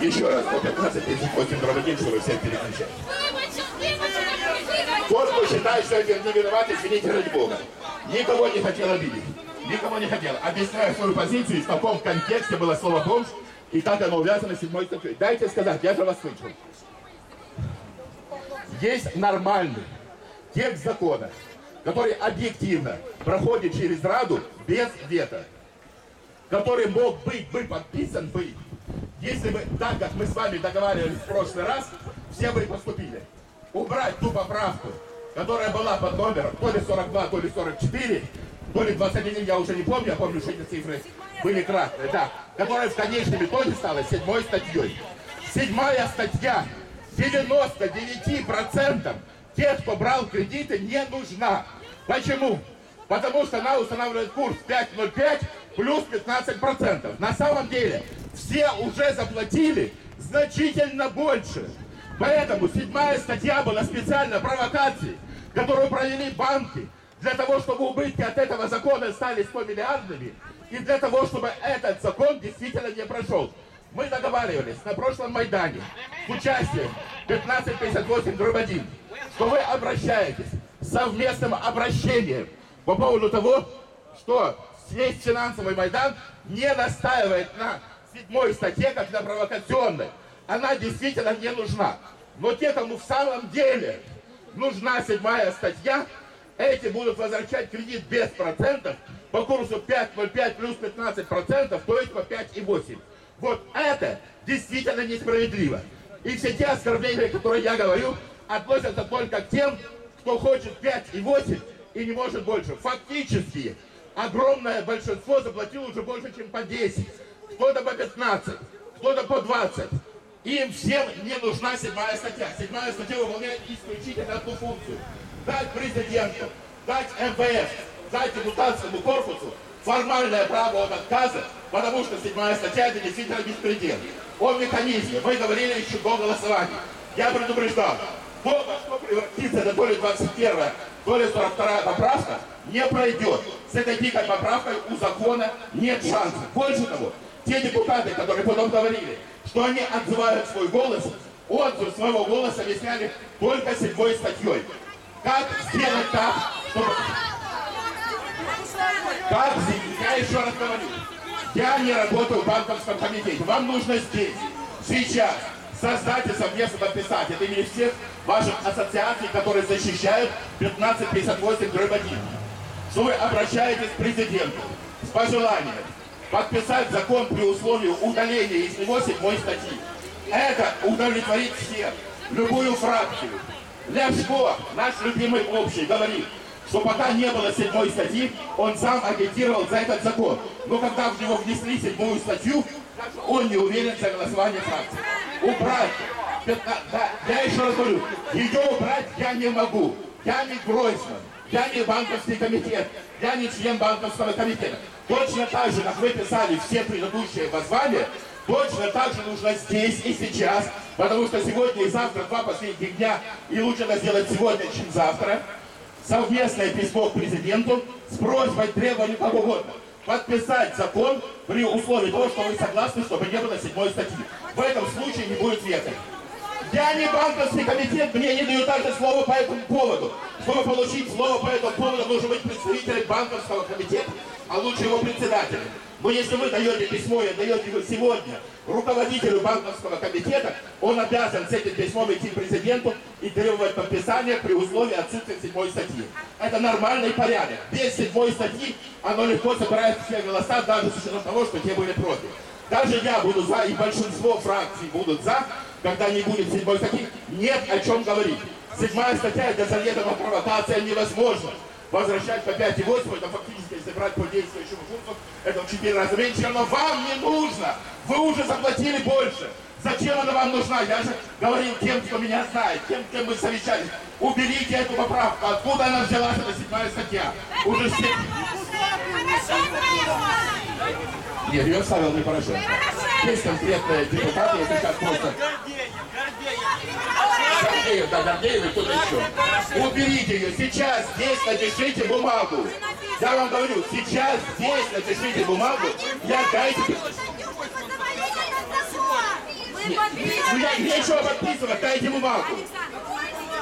Еще раз, по 15 38 дробь 1, чтобы всех переключать. Тот, кто считает, что я не виноват, извините ради Бога. Никого не хотел обидеть. Никого не хотел. Объясняю свою позицию, в каком контексте было слово «бомж», и как оно увязано с седьмой статьей. Дайте сказать, я же вас слышу. Есть нормальный текст закона, который объективно проходит через Раду без вето, который мог быть бы подписан бы, если бы, так как мы с вами договаривались в прошлый раз, все бы и поступили. Убрать ту поправку, которая была под номером то ли 42, то ли 44, то ли 21, я уже не помню, я помню, что эти цифры были кратные, да, которая в конечном итоге стала седьмой статьей. Седьмая статья 99% тех, кто брал кредиты, не нужна. Почему? Потому что она устанавливает курс 5,05 плюс 15%. На самом деле все уже заплатили значительно больше. Поэтому седьмая статья была специально провокацией, которую провели банки, для того, чтобы убытки от этого закона стали 100 миллиардными, и для того, чтобы этот закон действительно не прошел. Мы договаривались на прошлом Майдане с участием 1558 дробь 1, что вы обращаетесь совместным обращением по поводу того, что весь финансовый Майдан не настаивает на седьмой статье, как на провокационной. Она действительно не нужна. Но те, кому в самом деле нужна седьмая статья, эти будут возвращать кредит без процентов по курсу 5,05 плюс 15%, то есть по 5,8. Вот это действительно несправедливо. И все те оскорбления, которые я говорю, относятся только к тем, кто хочет 5,8 и не может больше. Фактически, огромное большинство заплатило уже больше, чем по 10. Кто-то по 15, кто-то по 20. Им всем не нужна седьмая статья. Седьмая статья выполняет исключительно одну функцию. Дать президенту, дать МВФ, дать депутатскому корпусу формальное право от отказа, потому что седьмая статья это действительно беспредел. О механизме мы говорили еще до голосования. Я предупреждал, то, во что превратится это то ли 21 то ли 42 поправка, не пройдет. С этой дикой поправкой у закона нет шансов. Больше того, те депутаты, которые потом говорили, что они отзывают свой голос, отзыв своего голоса объясняли только седьмой статьей. Как сделать так, чтобы... Как я еще раз говорю, я не работаю в банковском комитете. Вам нужно здесь, сейчас, создать и совместно подписать. От имени всех ваших ассоциаций, которые защищают 1558 дробь 1, что вы обращаетесь к президенту с пожеланием подписать закон при условии удаления из него седьмой статьи. Это удовлетворит всех, любую фракцию. Ляшко, наш любимый общий, говорит, что пока не было седьмой статьи, он сам агитировал за этот закон. Но когда в него внесли седьмую статью, он не уверен за голосование фракции. Убрать, 15, да, я еще раз говорю, ее убрать я не могу. Я не Гройсман, я не банковский комитет, я не член банковского комитета. Точно так же, как вы писали все предыдущие воззвания, точно так же нужно здесь и сейчас, потому что сегодня и завтра два последних дня, и лучше это сделать сегодня, чем завтра, совместное письмо к президенту с просьбой, требованием, как угодно, подписать закон при условии того, что вы согласны, чтобы не было седьмой статьи. В этом случае не будет вето. Я не банковский комитет, мне не дают даже слово по этому поводу. Чтобы получить слово по этому поводу, нужно быть представителем банковского комитета, а лучше его председателем. Но если вы даете письмо и отдаете его сегодня руководителю банковского комитета, он обязан с этим письмом идти к президенту и требовать подписания при условии отсутствия седьмой статьи. Это нормальный порядок. Без седьмой статьи оно легко собирает все голоса, даже с учетом того, что те были против. Даже я буду за, и большинство фракций будут за, когда не будет седьмой статьи, нет о чем говорить. Седьмая статья это заведомо провокация невозможно. Возвращать по 5,8, это фактически, если брать по действующему курсу, это в 4 раза меньше, но вам не нужно. Вы уже заплатили больше. Зачем она вам нужна? Я же говорил тем, кто меня знает, тем, кем мы совещались. Уберите эту поправку. Откуда она взялась, эта седьмая статья? Уже все... Нет, ее ставил не Порошенко. Есть конкретные депутаты, я сейчас просто... Гордеев, да, Гордеев и кто-то еще. Уберите ее. Сейчас здесь напишите бумагу. Я вам говорю, сейчас здесь напишите бумагу и отдайте. Ну, я нечего подписывать, дайте бумагу.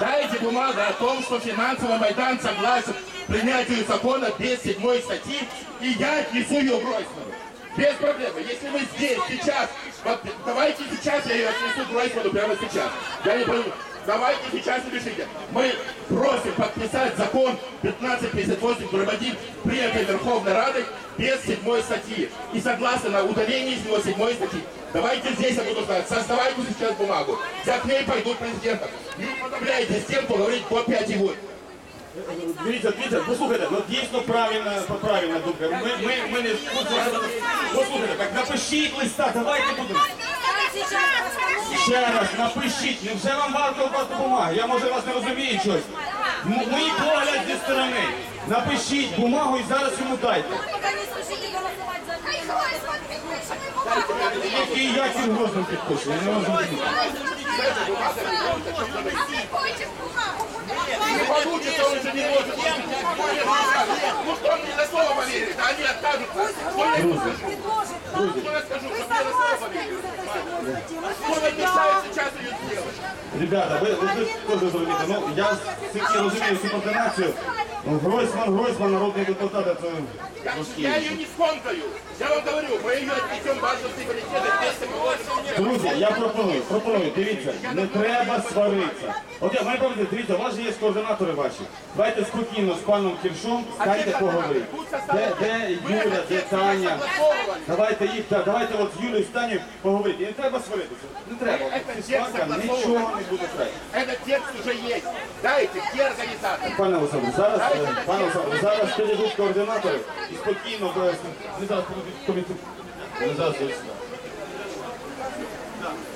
Дайте бумагу о том, что финансовый Майдан согласен принятию закона без седьмой статьи, и я отнесу ее в Гройсману. Без проблем. Если мы здесь, сейчас, вот, давайте сейчас я ее отнесу в Гройсману прямо сейчас. Я не понимаю. Давайте сейчас решите. Мы просим подписать закон 1558 1, принятый Верховной Радой без седьмой статьи. И согласно на удаление из него седьмой статьи. Давайте здесь я буду знать. Создавайте сейчас бумагу. Я к ней пойду президентом. Не уподобляйте с тем, кто говорит по 5 и 8. Дивіться, дивіться, послухайте, ну дійсно правильна, правильна думка. Ми, ми, ми не послухайте, так напишіть листа, давайте будемо. Ще раз напишіть, невже вам варто вас допомоги? Я може вас не розумію щось. М- Мій погляд зі сторони. Напишіть бумагу і зараз йому дайте. Пока не слышите голосовать за. Який я цим грозним підпишу? Я не розумію. Не получится, он же не может. Ну что мне на слово поверит? А они откажутся. Что я Что я скажу, что мне на слово поверит? Кто нам мешает сейчас ее сделать? Ребята, ви, ви, ви теж зрозумієте, ну я все-таки розумію цю координацію. Ну, Гройсман, Гройсман, народний депутат, це Я, я ее не скомкаю. Я вам говорю, мы ее отнесем в Базовский комитет вместе положим. Друзі, я пропоную, пропоную, дивіться, Не треба сваритися. От я маю правити, дивіться, у вас же є координатори ваші. Давайте спокійно з паном Кіршом станьте поговорити. Де, де Юля, де Таня? Давайте їх, так, давайте от з Юлею з поговорити. І не треба сваритися. Не треба. Ці сварка нічого не буде трапити. Этот текст уже есть. Дайте, где организаторы? Пане Олександр, зараз, е, пане Олександр, зараз підійдуть координатори і спокійно без... Ми зараз підійдуть комітет. Ми зараз.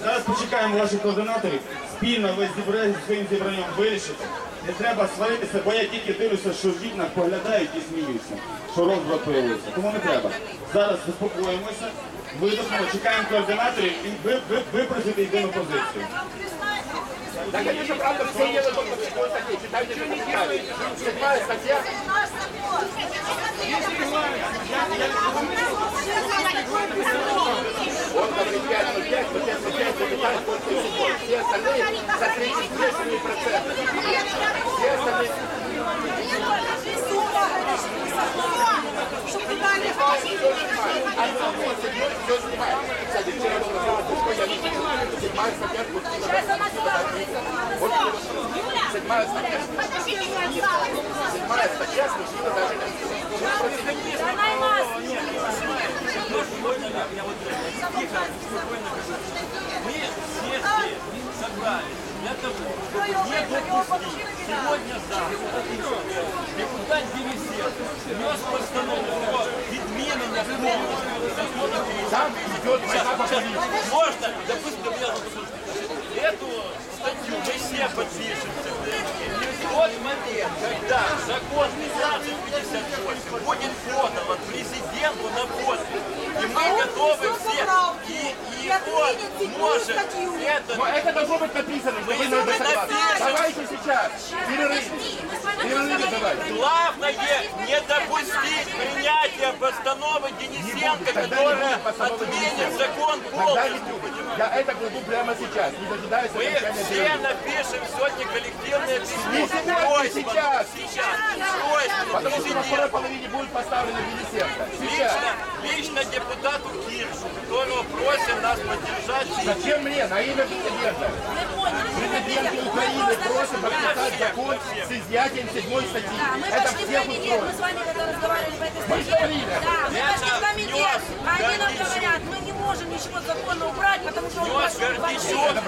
Зараз почекаємо ваших координаторів. Спільно ви зібра- своїм зібранням вирішите. Не треба сваритися, бо я тільки дивлюся, що в вікнах поглядають і сміються, що розбрат появився. Тому не треба. Зараз заспокоїмося, видохнемо, чекаємо координаторів і ви, ви, випрацюєте єдину позицію. Да, конечно, правда, все едут только седьмой статье. Читайте, что почитали. Седьмая статья. Он 5, запятая, сколько седьмой. Все остальные за 38 процентов. Все остальные... Все снимает. Кстати, вчера был разговор, я видел, седьмая статья, Сейчас она сюда Юля, седьмая статья, подождите, не осталось. седьмая статья смешила даже Она и нас. Мы все здесь собрались для того, чтобы не допустить сегодня завтра депутат Денисенко внес постановку про відмінення повністю закону Там идет война по Сейчас, политике. можно, допустим, я послушайте, эту статью мы все подпишемся. В тот момент, когда закон 1558 будет подан от президенту на подпись, и мы готовы все, и, и он может это... Но это должно быть написано, что вы на это согласны. Давайте сейчас. Перерыв. Главное не допустить принятия постановы Денисенко, не которая отменит закон не полностью. Я это кладу прямо сейчас, не дожидаясь Мы все напишем сегодня коллективное Не письмо. сегодня, Гройсману. сейчас. Сейчас. Гройсману, Потому что на второй половине будет поставлено Денисенко. Сейчас. Лично, лично депутату Киршу, которого просим нас поддержать. Зачем мне? На имя президента. Президент Украины просит подписать закон с изъятием седьмой статьи. Да, мы Это пошли в кабинет, мы с вами когда разговаривали в этой Мы статье. говорили. Да, мы пошли в комитет, а они нам говорят, мы не можем ничего законно убрать, потому что он вторым чтением.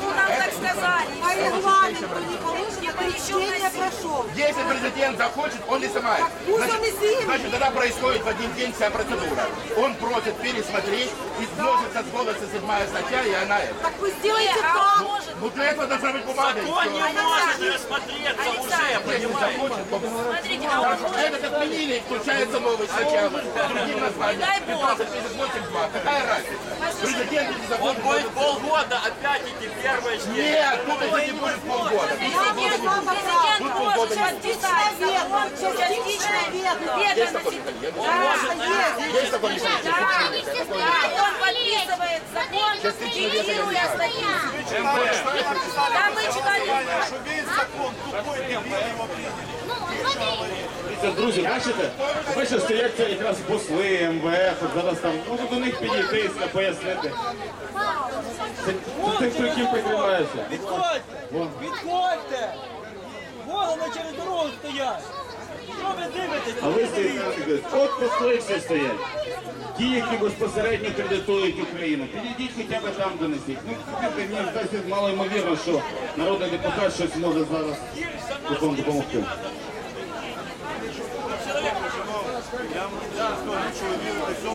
Ну, нам так сказали. По регламенту не положено, еще чтение прошел. Если президент захочет, он не снимает. пусть Значит, он и снимет. значит, тогда происходит в один день вся процедура. Он просит пересмотреть, и вносится с голоса седьмая статья, и она это. Так вы сделайте А так. может. Ну для этого должна быть бумага. Закон не может рассмотреться уже, Если понимаете? Смотрите, а он может. этот отменили, включается новый сначала. Другим названием. Дай бог. 1582. Какая разница? Президент не Он захочет. будет полгода опять идти первое чтение. Нет, тут это не будет полгода. Тут полгода не будет. Президент Тут может полгода не будет. подписать закон, частично Есть такой механизм? Да, Есть такой механизм? да, он подписывает закон, игнорируя статью. Да, мы читали. Друзі, бачите? Бачите, стоять це якраз посли, МВФ, от зараз там, можна до них підійти, пояснити. Це, тих, хто яким прикривається. Відходьте! Відходьте! Вони через дорогу стоять! Що ви дивитесь? А ви стоїте, от посли всі стоять. Ті, які безпосередньо кредитують Україну. Підійдіть хоча б там донесіть. Ну, мені здається, мало ймовірно, що народний депутат щось може зараз допомогти. Вам скажу,